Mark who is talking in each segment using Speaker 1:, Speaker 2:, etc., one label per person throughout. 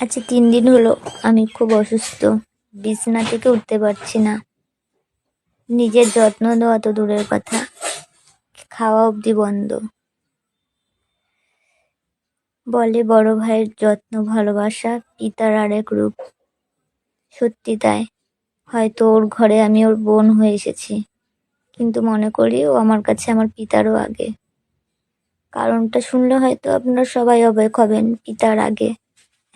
Speaker 1: আচ্ছা তিন দিন হলো। আমি খুব অসুস্থ। বিছানা থেকে উঠতে পারছি না। নিজের যত্ন নেওয়া তো দূরের কথা। খাওয়া অবধি বন্ধ। বলে, বড় ভাইয়ের যত্ন, ভালোবাসা, পিতার আরেক রূপ। সত্যি তাই। হয়তো ওর ঘরে আমি ওর বোন হয়ে এসেছি। কিন্তু মনে করি ও আমার কাছে আমার পিতারও আগে। কারণটা শুনলে হয়তো আপনারা সবাই অবাক হবেন, পিতার আগে।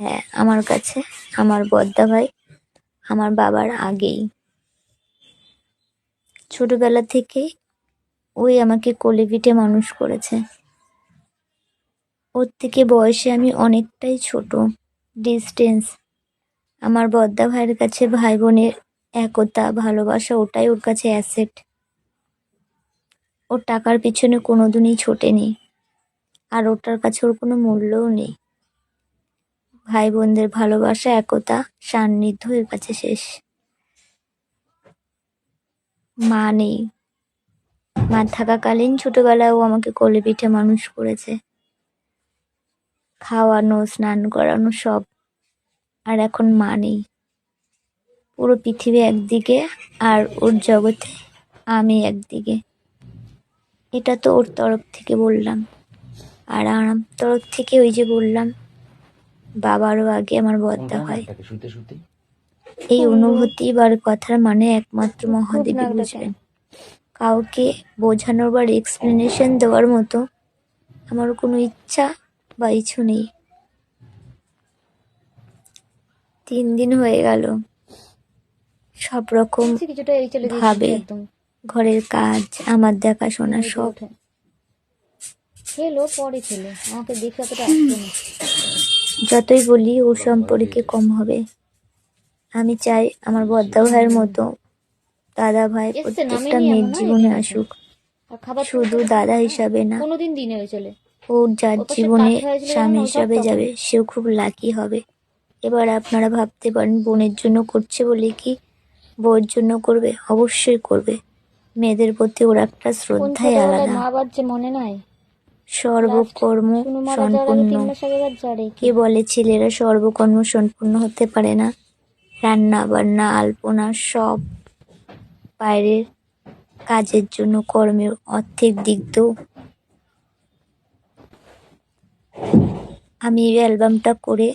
Speaker 1: হ্যাঁ আমার কাছে, আমার বদ্দা ভাই, আমার বাবার আগেই। ছোটবেলা থেকেই ওই আমাকে কোলে পিঠে মানুষ করেছে। ওর থেকে বয়সে আমি অনেকটাই ছোট ডিস্টেন্স আমার বদ্দা ভাইয়ের কাছে ভাই বোনের একতা, ভালোবাসা, ওটাই ওর কাছে অ্যাসেট ওর টাকার পিছনে কোনোদিনই ছোটেনি আর ওটার কাছে ওর কোনো মূল্যও নেই। ভাই বোনদের ভালোবাসা, একতা, সান্নিধ্য এর কাছে শেষ। মা নেই। মা থাকাকালীন ছোটবেলায় ও আমাকে কোলে পিঠে মানুষ করেছে। খাওয়ানো, স্নান করানো সব। আর এখন মা নেই। পুরো পৃথিবী একদিকে আর ওর জগতে আমি একদিকে। এটা তো ওর তরফ থেকে বললাম। আর আমার তরফ থেকে ওই যে বললাম বাবারও আগে আমার বদ্দা হয় এই অনুভূতি বা কথার মানে একমাত্র মহাদেবী বুঝবেন। কাউকে বোঝানোর বা এক্সপ্লেনেশন দেওয়ার মতো আমার কোনো ইচ্ছা বা ইচ্ছু নেই। তিন দিন হয়ে গেল। সব রকম ভাবে ঘরের কাজ আমার দেখাশোনা সব।
Speaker 2: খেলো পরে খেলো। আমাকে দেখে অতটা
Speaker 1: যতই বলি ও সম্পর্কে কম হবে। আমি চাই আমার বদ্দা ভাইয়ের মতো দাদা ভাই প্রত্যেকটা মেয়ের জীবনে আসুক। শুধু দাদা হিসাবে না
Speaker 2: কোনোদিন দিনে চলে।
Speaker 1: ও যার জীবনে স্বামী হিসাবে যাবে সেও খুব লাকি হবে। এবার আপনারা ভাবতে পারেন বোনের জন্য করছে বলে কি বউয়ের জন্য করবে? অবশ্যই করবে। মেয়েদের প্রতি ওর একটা শ্রদ্ধাই আলাদা।
Speaker 2: মা বাদ যে মনে নাই?
Speaker 1: সর্বকর্ম সম্পূর্ণ। কে? বলে ছেলেরা সর্বকর্ম সম্পূর্ণ হতে পারে না। রান্না বান্না আলপনা সব বাইরের কাজের জন্য কর্মের অর্থের দিক তো আমি এই অ্যালবামটা করে